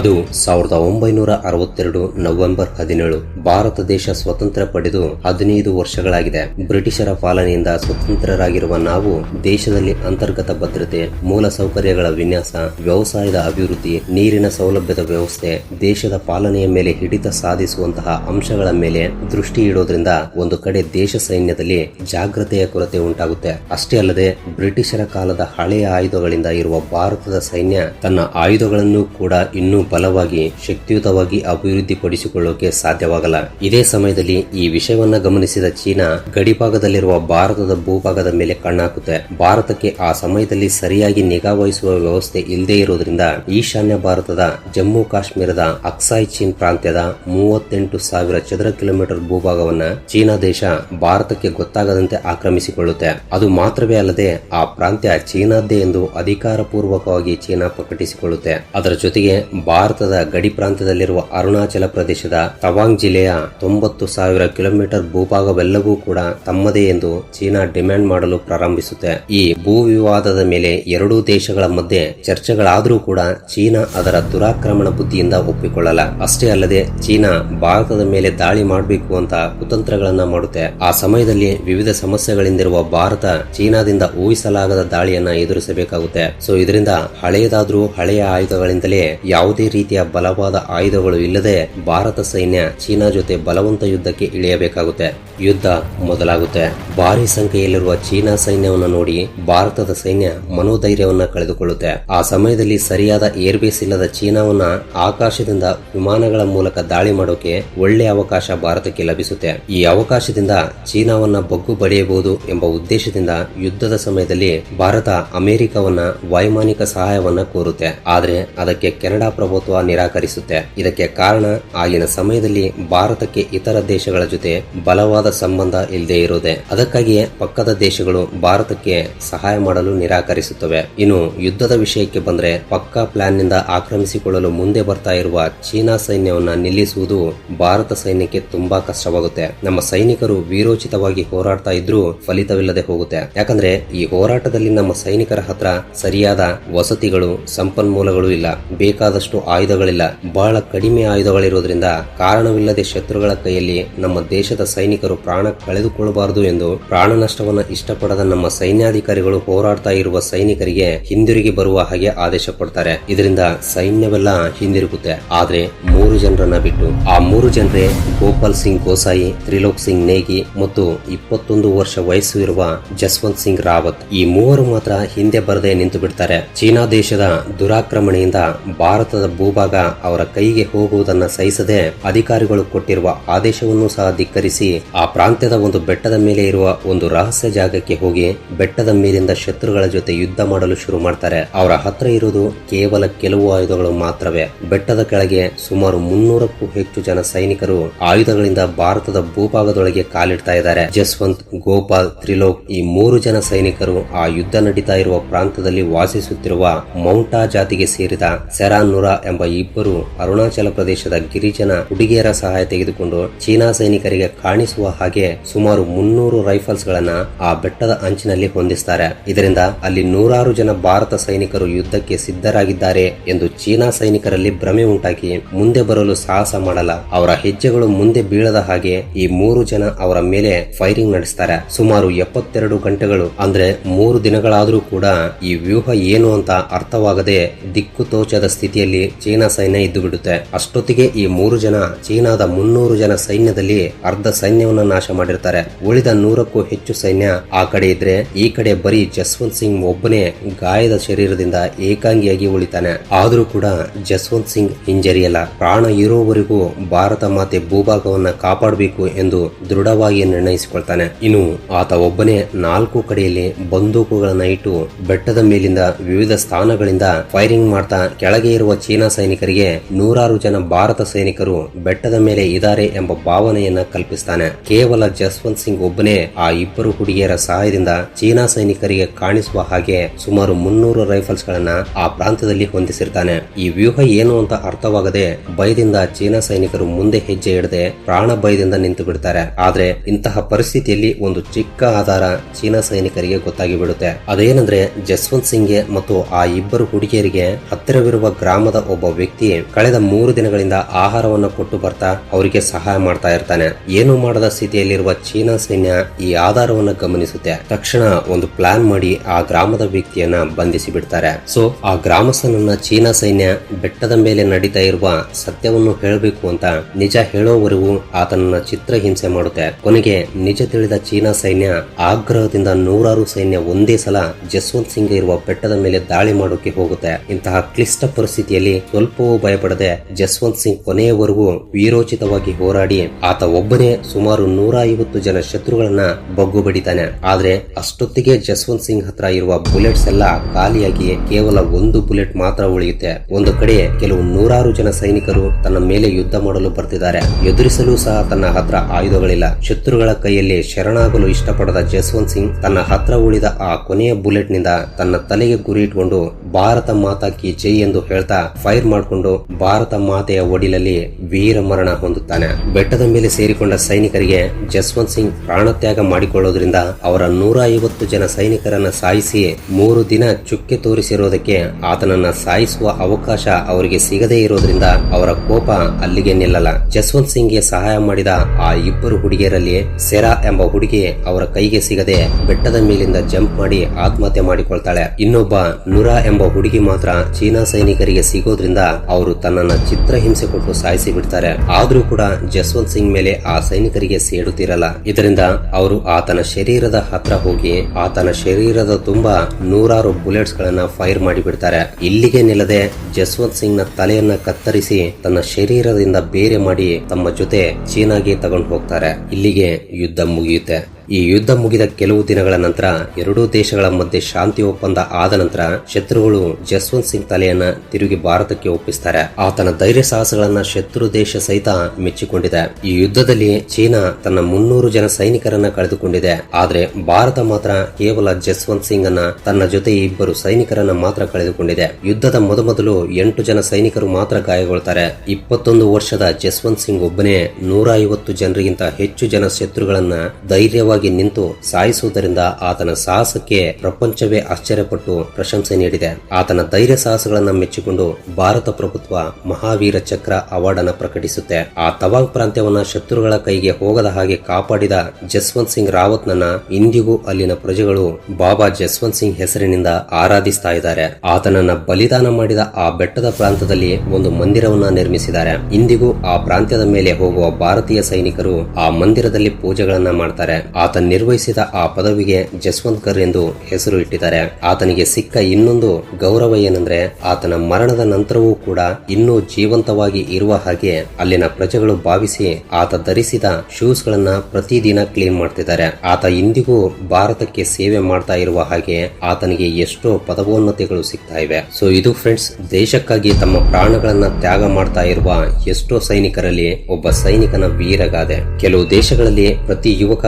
ಅದು ಸಾವಿರದ ಒಂಬೈನೂರ ಅರವತ್ತೆರಡು ನವೆಂಬರ್ ಹದಿನೇಳು. ಭಾರತ ದೇಶ ಸ್ವತಂತ್ರ ಪಡೆದು ಹದಿನೈದು ವರ್ಷಗಳಾಗಿದೆ. ಬ್ರಿಟಿಷರ ಪಾಲನೆಯಿಂದ ಸ್ವತಂತ್ರರಾಗಿರುವ ನಾವು ದೇಶದಲ್ಲಿ ಅಂತರ್ಗತ ಭದ್ರತೆ, ಮೂಲ ಸೌಕರ್ಯಗಳ ವಿನ್ಯಾಸ, ವ್ಯವಸಾಯದ ಅಭಿವೃದ್ಧಿ, ನೀರಿನ ಸೌಲಭ್ಯದ ವ್ಯವಸ್ಥೆ, ದೇಶದ ಪಾಲನೆಯ ಮೇಲೆ ಹಿಡಿತ ಸಾಧಿಸುವಂತಹ ಅಂಶಗಳ ಮೇಲೆ ದೃಷ್ಟಿ ಇಡೋದ್ರಿಂದ ಒಂದು ಕಡೆ ದೇಶ ಸೈನ್ಯದಲ್ಲಿ ಜಾಗ್ರತೆಯ ಕೊರತೆ ಉಂಟಾಗುತ್ತೆ. ಅಷ್ಟೇ ಅಲ್ಲದೆ ಬ್ರಿಟಿಷರ ಕಾಲದ ಹಳೆಯ ಆಯುಧಗಳಿಂದ ಇರುವ ಭಾರತದ ಸೈನ್ಯ ತನ್ನ ಆಯುಧಗಳನ್ನು ಕೂಡ ಇನ್ನೂ ಬಲವಾಗಿ, ಶಕ್ತಿಯುತವಾಗಿ ಅಭಿವೃದ್ಧಿಪಡಿಸಿಕೊಳ್ಳೋಕೆ ಸಾಧ್ಯವಾಗಲ್ಲ. ಇದೇ ಸಮಯದಲ್ಲಿ ಈ ವಿಷಯವನ್ನ ಗಮನಿಸಿದ ಚೀನಾ ಗಡಿಭಾಗದಲ್ಲಿರುವ ಭಾರತದ ಭೂಭಾಗದ ಮೇಲೆ ಕಣ್ಣಾಕುತ್ತೆ. ಭಾರತಕ್ಕೆ ಆ ಸಮಯದಲ್ಲಿ ಸರಿಯಾಗಿ ನಿಗಾ ವಹಿಸುವ ವ್ಯವಸ್ಥೆ ಇಲ್ಲದೆ ಇರೋದ್ರಿಂದ ಈಶಾನ್ಯ ಭಾರತದ ಜಮ್ಮು ಕಾಶ್ಮೀರದ ಅಕ್ಸಾಯ್ ಚೀನ್ ಪ್ರಾಂತ್ಯದ ಮೂವತ್ತೆಂಟು ಸಾವಿರ ಚದರ ಕಿಲೋಮೀಟರ್ ಭೂಭಾಗವನ್ನ ಚೀನಾ ದೇಶ ಭಾರತಕ್ಕೆ ಗೊತ್ತಾಗದಂತೆ ಆಕ್ರಮಿಸಿಕೊಳ್ಳುತ್ತೆ. ಅದು ಮಾತ್ರವೇ ಅಲ್ಲದೆ ಆ ಪ್ರಾಂತ್ಯ ಚೀನಾದ್ದೇ ಎಂದು ಅಧಿಕಾರಪೂರ್ವಕವಾಗಿ ಚೀನಾ ಪ್ರಕಟಿಸಿಕೊಳ್ಳುತ್ತೆ. ಅದರ ಜೊತೆಗೆ ಭಾರತದ ಗಡಿ ಪ್ರಾಂತ್ಯದಲ್ಲಿರುವ ಅರುಣಾಚಲ ಪ್ರದೇಶದ ತವಾಂಗ್ ಜಿಲ್ಲೆಯ ತೊಂಬತ್ತು ಸಾವಿರ ಕಿಲೋಮೀಟರ್ ಭೂಭಾಗವೆಲ್ಲವೂ ಕೂಡ ತಮ್ಮದೇ ಎಂದು ಚೀನಾ ಡಿಮ್ಯಾಂಡ್ ಮಾಡಲು ಪ್ರಾರಂಭಿಸುತ್ತೆ. ಈ ಭೂ ವಿವಾದದ ಮೇಲೆ ಎರಡೂ ದೇಶಗಳ ಮಧ್ಯೆ ಚರ್ಚೆಗಳಾದರೂ ಕೂಡ ಚೀನಾ ಅದರ ದುರಾಕ್ರಮಣ ಬುದ್ಧಿಯಿಂದ ಒಪ್ಪಿಕೊಳ್ಳಲ್ಲ. ಅಷ್ಟೇ ಅಲ್ಲದೆ ಚೀನಾ ಭಾರತದ ಮೇಲೆ ದಾಳಿ ಮಾಡಬೇಕು ಅಂತ ಕುತಂತ್ರಗಳನ್ನ ಮಾಡುತ್ತೆ. ಆ ಸಮಯದಲ್ಲಿ ವಿವಿಧ ಸಮಸ್ಯೆಗಳಿಂದಿರುವ ಭಾರತ ಚೀನಾದಿಂದ ಊಹಿಸಲಾಗದ ದಾಳಿಯನ್ನ ಎದುರಿಸಬೇಕಾಗುತ್ತೆ. ಸೊ ಇದರಿಂದ ಹಳೆಯದಾದ್ರೂ ಹಳೆಯ ಆಯುಧಗಳಿಂದಲೇ ಯಾವುದೇ ರೀತಿಯ ಬಲವಾದ ಆಯುಧಗಳು ಇಲ್ಲದೆ ಭಾರತ ಸೈನ್ಯ ಚೀನಾ ಜೊತೆ ಬಲವಂತ ಯುದ್ಧಕ್ಕೆ ಇಳಿಯಬೇಕಾಗುತ್ತೆ. ಯುದ್ಧ ಮೊದಲಾಗುತ್ತೆ. ಭಾರಿ ಸಂಖ್ಯೆಯಲ್ಲಿರುವ ಚೀನಾ ಸೈನ್ಯವನ್ನು ನೋಡಿ ಭಾರತದ ಸೈನ್ಯ ಮನೋಧೈರ್ಯವನ್ನ ಕಳೆದುಕೊಳ್ಳುತ್ತೆ. ಆ ಸಮಯದಲ್ಲಿ ಸರಿಯಾದ ಏರ್ಬೇಸ್ ಇಲ್ಲದ ಚೀನಾವನ್ನ ಆಕಾಶದಿಂದ ವಿಮಾನಗಳ ಮೂಲಕ ದಾಳಿ ಮಾಡೋಕೆ ಒಳ್ಳೆ ಅವಕಾಶ ಭಾರತಕ್ಕೆ ಲಭಿಸುತ್ತೆ. ಈ ಅವಕಾಶದಿಂದ ಚೀನಾವನ್ನ ಬಗ್ಗು ಬಡಿಯಬಹುದು ಎಂಬ ಉದ್ದೇಶದಿಂದ ಯುದ್ಧದ ಸಮಯದಲ್ಲಿ ಭಾರತ ಅಮೆರಿಕವನ್ನ ವೈಮಾನಿಕ ಸಹಾಯವನ್ನ ಕೋರುತ್ತೆ. ಆದ್ರೆ ಅದಕ್ಕೆ ಕೆನಡಾ ಪ್ರಭುತ್ವ ನಿರಾಕರಿಸುತ್ತೆ. ಇದಕ್ಕೆ ಕಾರಣ ಆಗಿನ ಸಮಯದಲ್ಲಿ ಭಾರತಕ್ಕೆ ಇತರ ದೇಶಗಳ ಜೊತೆ ಬಲವಾದ ಸಂಬಂಧ ಇಲ್ಲದೆ ಇರುವುದೇ ಅದಕ್ಕಾಗಿಯೇ ಪಕ್ಕದ ದೇಶಗಳು ಭಾರತಕ್ಕೆ ಸಹಾಯ ಮಾಡಲು ನಿರಾಕರಿಸುತ್ತವೆ. ಇನ್ನು ಯುದ್ಧದ ವಿಷಯಕ್ಕೆ ಬಂದ್ರೆ ಪಕ್ಕಾ ಪ್ಲಾನ್ನಿಂದ ಆಕ್ರಮಿಸಿಕೊಳ್ಳಲು ಮುಂದೆ ಬರ್ತಾ ಇರುವ ಚೀನಾ ಸೈನ್ಯವನ್ನ ನಿಲ್ಲಿಸುವುದು ಭಾರತ ಸೈನ್ಯಕ್ಕೆ ತುಂಬಾ ಕಷ್ಟವಾಗುತ್ತೆ. ನಮ್ಮ ಸೈನಿಕರು ವೀರೋಚಿತವಾಗಿ ಹೋರಾಡ್ತಾ ಇದ್ರೂ ಫಲಿತವಿಲ್ಲದೆ ಹೋಗುತ್ತೆ. ಯಾಕಂದ್ರೆ ಈ ಹೋರಾಟದಲ್ಲಿ ನಮ್ಮ ಸೈನಿಕರ ಹತ್ರ ಸರಿಯಾದ ವಸತಿಗಳು, ಸಂಪನ್ಮೂಲಗಳು ಇಲ್ಲ. ಬೇಕಾದಷ್ಟು ಆಯುಧಗಳಿಲ್ಲ. ಬಹಳ ಕಡಿಮೆ ಆಯುಧಗಳಿರುವುದರಿಂದ ಕಾರಣವಿಲ್ಲದೆ ಶತ್ರುಗಳ ಕೈಯಲ್ಲಿ ನಮ್ಮ ದೇಶದ ಸೈನಿಕರು ಪ್ರಾಣ ಕಳೆದುಕೊಳ್ಳಬಾರದು ಎಂದು ಪ್ರಾಣ ನಷ್ಟವನ್ನು ಇಷ್ಟಪಡದ ನಮ್ಮ ಸೈನ್ಯಾಧಿಕಾರಿಗಳು ಹೋರಾಡ್ತಾ ಇರುವ ಸೈನಿಕರಿಗೆ ಹಿಂದಿರುಗಿ ಬರುವ ಹಾಗೆ ಆದೇಶ ಕೊಡ್ತಾರೆ. ಇದರಿಂದ ಸೈನ್ಯವೆಲ್ಲ ಹಿಂದಿರುಗುತ್ತೆ. ಆದ್ರೆ ಮೂರು ಜನರನ್ನ ಬಿಟ್ಟು ಆ ಮೂರು ಜನರೇ ಗೋಪಾಲ್ ಸಿಂಗ್ ಗೋಸಾಯಿ, ತ್ರಿಲೋಕ್ ಸಿಂಗ್ ನೇಗಿ ಮತ್ತು ಇಪ್ಪತ್ತೊಂದು ವರ್ಷ ವಯಸ್ಸು ಇರುವ ಜಸ್ವಂತ್ ಸಿಂಗ್ ರಾವತ್ ಈ ಮೂವರು ಮಾತ್ರ ಹಿಂದೆ ಬರದೆ ನಿಂತು ಬಿಡ್ತಾರೆ ಚೀನಾ ದೇಶದ ದುರಾಕ್ರಮಣೆಯಿಂದ ಭಾರತದ ಭೂಭಾಗ ಅವರ ಕೈಗೆ ಹೋಗುವುದನ್ನು ಸಹಿಸದೆ ಅಧಿಕಾರಿಗಳು ಕೊಟ್ಟಿರುವ ಆದೇಶವನ್ನು ಸಹ ಧಿಕ್ಕರಿಸಿ ಆ ಪ್ರಾಂತ್ಯದ ಒಂದು ಬೆಟ್ಟದ ಮೇಲೆ ಇರುವ ಒಂದು ರಹಸ್ಯ ಜಾಗಕ್ಕೆ ಹೋಗಿ ಬೆಟ್ಟದ ಮೇಲಿಂದ ಶತ್ರುಗಳ ಜೊತೆ ಯುದ್ಧ ಮಾಡಲು ಶುರು ಮಾಡ್ತಾರೆ. ಅವರ ಹತ್ರ ಇರುವುದು ಕೇವಲ ಕೆಲವು ಆಯುಧಗಳು ಮಾತ್ರವೇ. ಬೆಟ್ಟದ ಕೆಳಗೆ ಸುಮಾರು ಮುನ್ನೂರಕ್ಕೂ ಹೆಚ್ಚು ಜನ ಸೈನಿಕರು ಆಯುಧಗಳಿಂದ ಭಾರತದ ಭೂಭಾಗದೊಳಗೆ ಕಾಲಿಡ್ತಾ ಇದ್ದಾರೆ. ಜಸ್ವಂತ್, ಗೋಪಾಲ್, ತ್ರಿಲೋಕ್ ಈ ಮೂರು ಜನ ಸೈನಿಕರು ಆ ಯುದ್ಧ ನಡೀತಾ ಇರುವ ಪ್ರಾಂತದಲ್ಲಿ ವಾಸಿಸುತ್ತಿರುವ ಮೌಂಟಾ ಜಾತಿಗೆ ಸೇರಿದ ಸೆರಾನ್ನುರಾ ಎಂಬ ಇಬ್ಬರು ಅರುಣಾಚಲ ಪ್ರದೇಶದ ಗಿರಿಜನ ಹುಡುಗಿಯರ ಸಹಾಯ ತೆಗೆದುಕೊಂಡು ಚೀನಾ ಸೈನಿಕರಿಗೆ ಕಾಣಿಸುವ ಹಾಗೆ ಸುಮಾರು ಮುನ್ನೂರು ರೈಫಲ್ಸ್ ಗಳನ್ನ ಆ ಬೆಟ್ಟದ ಅಂಚಿನಲ್ಲಿ ಹೊಂದಿಸ್ತಾರೆ. ಇದರಿಂದ ಅಲ್ಲಿ ನೂರಾರು ಜನ ಭಾರತ ಸೈನಿಕರು ಯುದ್ಧಕ್ಕೆ ಸಿದ್ಧರಾಗಿದ್ದಾರೆ ಎಂದು ಚೀನಾ ಸೈನಿಕರಲ್ಲಿ ಭ್ರಮೆ ಉಂಟಾಗಿ ಮುಂದೆ ಬರಲು ಸಾಹಸ ಮಾಡಲ್ಲ. ಅವರ ಹೆಜ್ಜೆಗಳು ಮುಂದೆ ಬೀಳದ ಹಾಗೆ ಈ ಮೂರು ಜನ ಅವರ ಮೇಲೆ ಫೈರಿಂಗ್ ನಡೆಸ್ತಾರೆ. ಸುಮಾರು ಎಪ್ಪತ್ತೆರಡು ಗಂಟೆಗಳು, ಅಂದ್ರೆ ಮೂರು ದಿನಗಳಾದರೂ ಕೂಡ ಈ ವ್ಯೂಹ ಏನು ಅಂತ ಅರ್ಥವಾಗದೆ ದಿಕ್ಕು ತೋಚದ ಸ್ಥಿತಿಯಲ್ಲಿ ಚೀನಾ ಸೈನ್ಯ ಇದ್ದು ಬಿಡುತ್ತೆ ಅಷ್ಟೊತ್ತಿಗೆ ಈ ಮೂರು ಜನ, ಚೀನಾದ ಮುನ್ನೂರು ಜನ ಸೈನ್ಯದಲ್ಲಿ ಅರ್ಧ ಸೈನ್ಯವನ್ನು ನಾಶ ಮಾಡಿರ್ತಾರೆ. ಉಳಿದ ನೂರಕ್ಕೂ ಹೆಚ್ಚು ಸೈನ್ಯ ಆ ಕಡೆ ಇದ್ರೆ, ಈ ಕಡೆ ಬರೀ ಜಸ್ವಂತ್ ಸಿಂಗ್ ಒಬ್ಬನೇ ಗಾಯದ ಶರೀರದಿಂದ ಏಕಾಂಗಿಯಾಗಿ ಉಳಿತಾನೆ. ಆದರೂ ಕೂಡ ಜಸ್ವಂತ್ ಸಿಂಗ್ ಹಿಂಜರಿಯಲ್ಲ. ಪ್ರಾಣ ಇರೋವರೆಗೂ ಭಾರತ ಮಾತೆ ಭೂಭಾಗವನ್ನ ಕಾಪಾಡಬೇಕು ಎಂದು ದೃಢವಾಗಿ ನಿರ್ಣಯಿಸಿಕೊಳ್ತಾನೆ. ಇನ್ನು ಆತ ಒಬ್ಬನೇ ನಾಲ್ಕು ಕಡೆಯಲ್ಲಿ ಬಂದೂಕುಗಳನ್ನ ಇಟ್ಟು ಬೆಟ್ಟದ ಮೇಲಿಂದ ವಿವಿಧ ಸ್ಥಾನಗಳಿಂದ ಫೈರಿಂಗ್ ಮಾಡ್ತಾ ಕೆಳಗೆ ಇರುವ ಚೀನಾ ಸೈನಿಕರಿಗೆ ನೂರಾರು ಜನ ಭಾರತ ಸೈನಿಕರು ಬೆಟ್ಟದ ಮೇಲೆ ಇದ್ದಾರೆ ಎಂಬ ಭಾವನೆಯನ್ನ ಕಲ್ಪಿಸ್ತಾನೆ. ಕೇವಲ ಜಸ್ವಂತ್ ಸಿಂಗ್ ಒಬ್ಬನೇ ಆ ಇಬ್ಬರು ಹುಡುಗಿಯರ ಸಹಾಯದಿಂದ ಚೀನಾ ಸೈನಿಕರಿಗೆ ಕಾಣಿಸುವ ಹಾಗೆ ಸುಮಾರು ಮುನ್ನೂರು ರೈಫಲ್ಸ್ ಗಳನ್ನ ಆ ಪ್ರಾಂತದಲ್ಲಿ ಹೊಂದಿಸಿರ್ತಾನೆ. ಈ ವ್ಯೂಹ ಏನು ಅಂತ ಅರ್ಥವಾಗದೆ ಭಯದಿಂದ ಚೀನಾ ಸೈನಿಕರು ಮುಂದೆ ಹೆಜ್ಜೆ ಇಡದೆ ಪ್ರಾಣ ಭಯದಿಂದ ನಿಂತು ಬಿಡ್ತಾರೆ. ಆದ್ರೆ ಇಂತಹ ಪರಿಸ್ಥಿತಿಯಲ್ಲಿ ಒಂದು ಚಿಕ್ಕ ಆಧಾರ ಚೀನಾ ಸೈನಿಕರಿಗೆ ಗೊತ್ತಾಗಿ ಬಿಡುತ್ತೆ. ಅದೇನಂದ್ರೆ ಜಸ್ವಂತ್ ಸಿಂಗ್ ಮತ್ತು ಆ ಇಬ್ಬರು ಹುಡುಗಿಯರಿಗೆ ಹತ್ತಿರವಿರುವ ಗ್ರಾಮದ ಒಬ್ಬ ವ್ಯಕ್ತಿ ಕಳೆದ ಮೂರು ದಿನಗಳಿಂದ ಆಹಾರವನ್ನು ಕೊಟ್ಟು ಬರ್ತಾ ಅವರಿಗೆ ಸಹಾಯ ಮಾಡ್ತಾ ಇರ್ತಾನೆ. ಏನು ಮಾಡದ ಸ್ಥಿತಿಯಲ್ಲಿರುವ ಚೀನಾ ಸೈನ್ಯ ಈ ಆಧಾರವನ್ನು ಗಮನಿಸುತ್ತೆ. ತಕ್ಷಣ ಒಂದು ಪ್ಲಾನ್ ಮಾಡಿ ಆ ಗ್ರಾಮದ ವ್ಯಕ್ತಿಯನ್ನ ಬಂಧಿಸಿ ಬಿಡ್ತಾರೆ ಸೊ, ಆ ಗ್ರಾಮಸ್ಥನನ್ನ ಚೀನಾ ಸೈನ್ಯ ಬೆಟ್ಟದ ಮೇಲೆ ನಡೀತಾ ಇರುವ ಸತ್ಯವನ್ನು ಹೇಳಬೇಕು ಅಂತ ನಿಜ ಹೇಳೋವರೆಗೂ ಆತನನ್ನ ಚಿತ್ರ ಹಿಂಸೆ ಮಾಡುತ್ತೆ. ಕೊನೆಗೆ ನಿಜ ತಿಳಿದ ಚೀನಾ ಸೈನ್ಯ ಆಗ್ರಹದಿಂದ ನೂರಾರು ಸೈನ್ಯ ಒಂದೇ ಸಲ ಜಸ್ವಂತ್ ಸಿಂಗ್ ಇರುವ ಬೆಟ್ಟದ ಮೇಲೆ ದಾಳಿ ಮಾಡೋಕೆ ಹೋಗುತ್ತೆ. ಇಂತಹ ಕ್ಲಿಷ್ಟ ಪರಿಸ್ಥಿತಿಯಲ್ಲಿ ಸ್ವಲ್ಪವೂ ಭಯಪಡದೆ ಜಸ್ವಂತ್ ಸಿಂಗ್ ಕೊನೆಯವರೆಗೂ ವೀರೋಚಿತವಾಗಿ ಹೋರಾಡಿ ಆತ ಒಬ್ಬನೇ ಸುಮಾರು ನೂರ ಐವತ್ತು ಜನ ಶತ್ರುಗಳನ್ನ ಬಗ್ಗು ಬಡಿತಾನೆ ಆದ್ರೆ ಅಷ್ಟೊತ್ತಿಗೆ ಜಸ್ವಂತ್ ಸಿಂಗ್ ಹತ್ರ ಇರುವ ಬುಲೆಟ್ಸ್ ಎಲ್ಲ ಖಾಲಿಯಾಗಿ ಕೇವಲ ಒಂದು ಬುಲೆಟ್ ಮಾತ್ರ ಉಳಿಯುತ್ತೆ. ಒಂದು ಕಡೆ ಕೆಲವು ನೂರಾರು ಜನ ಸೈನಿಕರು ತನ್ನ ಮೇಲೆ ಯುದ್ಧ ಮಾಡಲು ಬರ್ತಿದ್ದಾರೆ. ಎದುರಿಸಲು ಸಹ ತನ್ನ ಹತ್ರ ಆಯುಧಗಳಿಲ್ಲ. ಶತ್ರುಗಳ ಕೈಯಲ್ಲಿ ಶರಣಾಗಲು ಇಷ್ಟಪಡದ ಜಸ್ವಂತ್ ಸಿಂಗ್ ತನ್ನ ಹತ್ರ ಉಳಿದ ಆ ಕೊನೆಯ ಬುಲೆಟ್ನಿಂದ ತನ್ನ ತಲೆಗೆ ಗುರಿ ಇಟ್ಕೊಂಡು ಭಾರತ ಮಾತಾ ಕಿ ಜೈ ಎಂದು ಹೇಳ್ತಾ ಫೈರ್ ಮಾಡಿಕೊಂಡು ಭಾರತ ಮಾತೆಯ ಒಡಿಲಲ್ಲಿ ವೀರ ಮರಣ ಹೊಂದುತ್ತಾನೆ. ಬೆಟ್ಟದ ಮೇಲೆ ಸೇರಿಕೊಂಡ ಸೈನಿಕರಿಗೆ ಜಸ್ವಂತ್ ಸಿಂಗ್ ಪ್ರಾಣತ್ಯಾಗ ಮಾಡಿಕೊಳ್ಳೋದ್ರಿಂದ ಅವರ ನೂರ ಐವತ್ತು ಜನ ಸೈನಿಕರನ್ನ ಸಾಯಿಸಿ ಮೂರು ದಿನ ಚುಕ್ಕೆ ತೋರಿಸಿರೋದಕ್ಕೆ ಆತನನ್ನ ಸಾಯಿಸುವ ಅವಕಾಶ ಅವರಿಗೆ ಸಿಗದೇ ಇರೋದ್ರಿಂದ ಅವರ ಕೋಪ ಅಲ್ಲಿಗೆ ನಿಲ್ಲಲ್ಲ. ಜಸ್ವಂತ್ ಸಿಂಗ್ಗೆ ಸಹಾಯ ಮಾಡಿದ ಆ ಇಬ್ಬರು ಹುಡುಗಿಯರಲ್ಲಿ ಸೆರಾ ಎಂಬ ಹುಡುಗಿ ಅವರ ಕೈಗೆ ಸಿಗದೆ ಬೆಟ್ಟದ ಮೇಲಿಂದ ಜಂಪ್ ಮಾಡಿ ಆತ್ಮಹತ್ಯೆ ಮಾಡಿಕೊಳ್ತಾಳೆ. ಇನ್ನೊಬ್ಬ ನುರಾ ಎಂಬ ಹುಡುಗಿ ಮಾತ್ರ ಚೀನಾ ಸೈನಿಕರಿಗೆ ಸಿಗೋದ್ರಿಂದ ಅವರು ತನ್ನನ್ನ ಚಿತ್ರಹಿಂಸೆ ಕೊಟ್ಟು ಸಾಯಿಸಿ ಬಿಡ್ತಾರೆ. ಆದ್ರೂ ಕೂಡ ಜಸ್ವಂತ್ ಸಿಂಗ್ ಮೇಲೆ ಆ ಸೈನಿಕರಿಗೆ ಸೇಡುತ್ತಿರಲ್ಲ ಇದರಿಂದ ಅವರು ಆತನ ಶರೀರದ ಹತ್ರ ಹೋಗಿ ಆತನ ಶರೀರದ ತುಂಬಾ ನೂರಾರು ಬುಲೆಟ್ಸ್ ಗಳನ್ನ ಫೈರ್ ಮಾಡಿ ಬಿಡ್ತಾರೆ ಇಲ್ಲಿಗೆ ನಿಲ್ಲದೆ ಜಸ್ವಂತ್ ಸಿಂಗ್ನ ತಲೆಯನ್ನ ಕತ್ತರಿಸಿ ತನ್ನ ಶರೀರದಿಂದ ಬೇರೆ ಮಾಡಿ ತಮ್ಮ ಜೊತೆ ಚೀನಾಗೆ ತಗೊಂಡು ಹೋಗ್ತಾರೆ. ಇಲ್ಲಿಗೆ ಯುದ್ಧ ಮುಗಿಯುತ್ತೆ. ಈ ಯುದ್ಧ ಮುಗಿದ ಕೆಲವು ದಿನಗಳ ನಂತರ ಎರಡೂ ದೇಶಗಳ ಮಧ್ಯೆ ಶಾಂತಿ ಒಪ್ಪಂದ ಆದ ನಂತರ ಶತ್ರುಗಳು ಜಸ್ವಂತ್ ಸಿಂಗ್ ತಲೆಯನ್ನ ತಿರುಗಿ ಭಾರತಕ್ಕೆ ಒಪ್ಪಿಸ್ತಾರೆ. ಆತನ ಧೈರ್ಯ ಸಾಹಸಗಳನ್ನ ಶತ್ರು ದೇಶ ಸಹಿತ ಮೆಚ್ಚಿಕೊಂಡಿದೆ. ಈ ಯುದ್ಧದಲ್ಲಿ ಚೀನಾ ತನ್ನ ಮುನ್ನೂರು ಜನ ಸೈನಿಕರನ್ನ ಕಳೆದುಕೊಂಡಿದೆ. ಆದರೆ ಭಾರತ ಮಾತ್ರ ಕೇವಲ ಜಸ್ವಂತ್ ಸಿಂಗ್ ಅನ್ನ ತನ್ನ ಜೊತೆ ಇಬ್ಬರು ಸೈನಿಕರನ್ನ ಮಾತ್ರ ಕಳೆದುಕೊಂಡಿದೆ. ಯುದ್ಧದ ಮೊದಮೊದಲು ಎಂಟು ಜನ ಸೈನಿಕರು ಮಾತ್ರ ಗಾಯಗೊಳ್ತಾರೆ. ಇಪ್ಪತ್ತೊಂದು ವರ್ಷದ ಜಸ್ವಂತ್ ಸಿಂಗ್ ಒಬ್ಬನೇ ನೂರ ಐವತ್ತು ಜನರಿಗಿಂತ ಹೆಚ್ಚು ಜನ ಶತ್ರುಗಳನ್ನ ಧೈರ್ಯವಾಗಿ ನಿಂತು ಸಾಯಿಸುವುದರಿಂದ ಆತನ ಸಾಹಸಕ್ಕೆ ಪ್ರಪಂಚವೇ ಆಶ್ಚರ್ಯಪಟ್ಟು ಪ್ರಶಂಸೆ ನೀಡಿದೆ. ಆತನ ಧೈರ್ಯ ಸಾಹಸಗಳನ್ನು ಮೆಚ್ಚಿಕೊಂಡು ಭಾರತ ಪ್ರಭುತ್ವ ಮಹಾವೀರ ಚಕ್ರ ಅವಾರ್ಡ್ ಅನ್ನು ಪ್ರಕಟಿಸುತ್ತೆ. ಆ ತವಾಂಗ್ ಪ್ರಾಂತ್ಯವನ್ನ ಶತ್ರುಗಳ ಕೈಗೆ ಹೋಗದ ಹಾಗೆ ಕಾಪಾಡಿದ ಜಸ್ವಂತ್ ಸಿಂಗ್ ರಾವತ್ ನನ್ನ ಇಂದಿಗೂ ಅಲ್ಲಿನ ಪ್ರಜೆಗಳು ಬಾಬಾ ಜಸ್ವಂತ್ ಸಿಂಗ್ ಹೆಸರಿನಿಂದ ಆರಾಧಿಸ್ತಾ ಇದ್ದಾರೆ. ಆತನನ್ನ ಬಲಿದಾನ ಮಾಡಿದ ಆ ಬೆಟ್ಟದ ಪ್ರಾಂತದಲ್ಲಿ ಒಂದು ಮಂದಿರವನ್ನ ನಿರ್ಮಿಸಿದ್ದಾರೆ. ಇಂದಿಗೂ ಆ ಪ್ರಾಂತ್ಯದ ಮೇಲೆ ಹೋಗುವ ಭಾರತೀಯ ಸೈನಿಕರು ಆ ಮಂದಿರದಲ್ಲಿ ಪೂಜೆಗಳನ್ನ ಮಾಡ್ತಾರೆ. ಆತ ನಿರ್ವಹಿಸಿದ ಆ ಪದವಿಗೆ ಜಸ್ವಂತ್ ಕರ್ ಎಂದು ಹೆಸರು ಇಟ್ಟಿದ್ದಾರೆ. ಆತನಿಗೆ ಸಿಕ್ಕ ಇನ್ನೊಂದು ಗೌರವ ಏನಂದ್ರೆ, ಆತನ ಮರಣದ ನಂತರವೂ ಕೂಡ ಇನ್ನೂ ಜೀವಂತವಾಗಿ ಇರುವ ಹಾಗೆ ಅಲ್ಲಿನ ಪ್ರಜೆಗಳು ಭಾವಿಸಿ ಆತ ಧರಿಸಿದ ಶೂಸ್ ಗಳನ್ನ ಪ್ರತಿದಿನ ಕ್ಲೀನ್ ಮಾಡ್ತಿದ್ದಾರೆ. ಆತ ಇಂದಿಗೂ ಭಾರತಕ್ಕೆ ಸೇವೆ ಮಾಡ್ತಾ ಇರುವ ಹಾಗೆ ಆತನಿಗೆ ಎಷ್ಟೋ ಪದವೋನ್ನತಿಗಳು ಸಿಗ್ತಾ ಇವೆ. ಸೊ ಇದು ಫ್ರೆಂಡ್ಸ್ ದೇಶಕ್ಕಾಗಿ ತಮ್ಮ ಪ್ರಾಣಗಳನ್ನ ತ್ಯಾಗ ಮಾಡ್ತಾ ಇರುವ ಎಷ್ಟೋ ಸೈನಿಕರಲ್ಲಿ ಒಬ್ಬ ಸೈನಿಕನ ವೀರಗಾದೆ. ಕೆಲವು ದೇಶಗಳಲ್ಲಿ ಪ್ರತಿ ಯುವಕ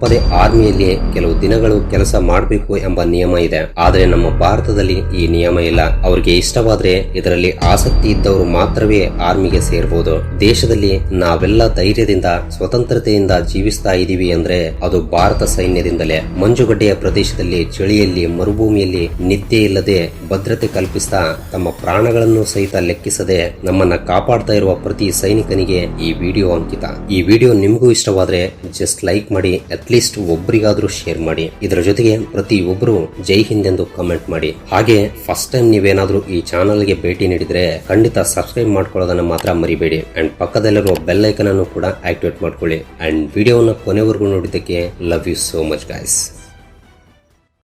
ತಪ್ಪದೆ ಆರ್ಮಿಯಲ್ಲಿಯೇ ಕೆಲವು ದಿನಗಳು ಕೆಲಸ ಮಾಡಬೇಕು ಎಂಬ ನಿಯಮ ಇದೆ. ಆದರೆ ನಮ್ಮ ಭಾರತದಲ್ಲಿ ಈ ನಿಯಮ ಇಲ್ಲ. ಅವರಿಗೆ ಇಷ್ಟವಾದ್ರೆ ಇದರಲ್ಲಿ ಆಸಕ್ತಿ ಇದ್ದವರು ಮಾತ್ರವೇ ಆರ್ಮಿಗೆ ಸೇರಬಹುದು ದೇಶದಲ್ಲಿ ನಾವೆಲ್ಲ ಧೈರ್ಯದಿಂದ, ಸ್ವತಂತ್ರತೆಯಿಂದ ಜೀವಿಸ್ತಾ ಇದೀವಿ ಅಂದ್ರೆ ಅದು ಭಾರತ ಸೈನ್ಯದಿಂದಲೇ. ಮಂಜುಗಡ್ಡೆಯ ಪ್ರದೇಶದಲ್ಲಿ ಚಳಿಯಲ್ಲಿ, ಮರುಭೂಮಿಯಲ್ಲಿ ನಿದ್ದೆ ಇಲ್ಲದೆ ಭದ್ರತೆ ಕಲ್ಪಿಸ್ತಾ ತಮ್ಮ ಪ್ರಾಣಗಳನ್ನು ಸಹಿತ ಲೆಕ್ಕಿಸದೆ ನಮ್ಮನ್ನ ಕಾಪಾಡ್ತಾ ಇರುವ ಪ್ರತಿ ಸೈನಿಕನಿಗೆ ಈ ವಿಡಿಯೋ ಅಂಕಿತ. ಈ ವಿಡಿಯೋ ನಿಮಗೂ ಇಷ್ಟವಾದ್ರೆ ಜಸ್ಟ್ ಲೈಕ್ ಮಾಡಿ ಅಟ್ಲೀಸ್ಟ್ ಒಬ್ಬರಿಗಾದ್ರೂ ಶೇರ್ ಮಾಡಿ. ಇದರ ಜೊತೆಗೆ ಪ್ರತಿ ಒಬ್ಬರು ಜೈ ಹಿಂದ್ ಎಂದು ಕಮೆಂಟ್ ಮಾಡಿ. ಹಾಗೆ ಫಸ್ಟ್ ಟೈಮ್ ನೀವೇನಾದ್ರೂ ಈ ಚಾನಲ್ಗೆ ಭೇಟಿ ನೀಡಿದ್ರೆ ಖಂಡಿತ ಸಬ್ಸ್ಕ್ರೈಬ್ ಮಾಡ್ಕೊಳ್ಳೋದನ್ನ ಮಾತ್ರ ಮರಿಬೇಡಿ. ಅಂಡ್ ಪಕ್ಕದಲ್ಲಿರುವ ಬೆಲ್ ಐಕನ್ ಅನ್ನು ಕೂಡ ಆಕ್ಟಿವೇಟ್ ಮಾಡ್ಕೊಳ್ಳಿ. ಅಂಡ್ ವಿಡಿಯೋನ ಕೊನೆವರೆಗೂ ನೋಡಿದ್ದಕ್ಕೆ love you so much guys